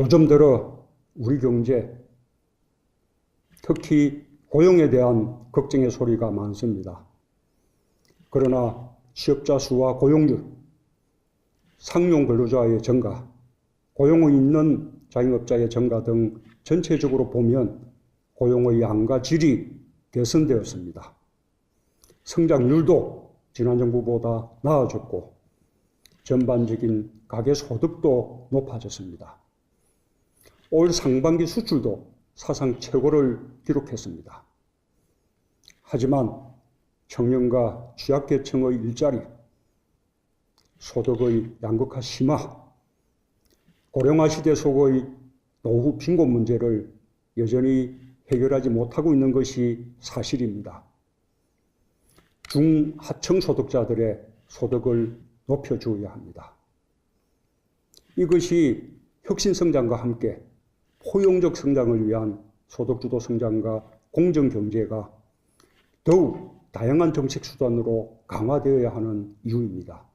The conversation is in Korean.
요즘 들어 우리 경제, 특히 고용에 대한 걱정의 소리가 많습니다. 그러나 취업자 수와 고용률, 상용 근로자의 증가, 고용이 있는 자영업자의 증가 등 전체적으로 보면 고용의 양과 질이 개선되었습니다. 성장률도 지난 정부보다 나아졌고 전반적인 가계 소득도 높아졌습니다. 올 상반기 수출도 사상 최고를 기록했습니다. 하지만 청년과 취약계층의 일자리, 소득의 양극화 심화, 고령화 시대 속의 노후 빈곤 문제를 여전히 해결하지 못하고 있는 것이 사실입니다. 중하층 소득자들의 소득을 높여주어야 합니다. 이것이 혁신 성장과 함께 포용적 성장을 위한 소득주도 성장과 공정 경제가 더욱 다양한 정책 수단으로 강화되어야 하는 이유입니다.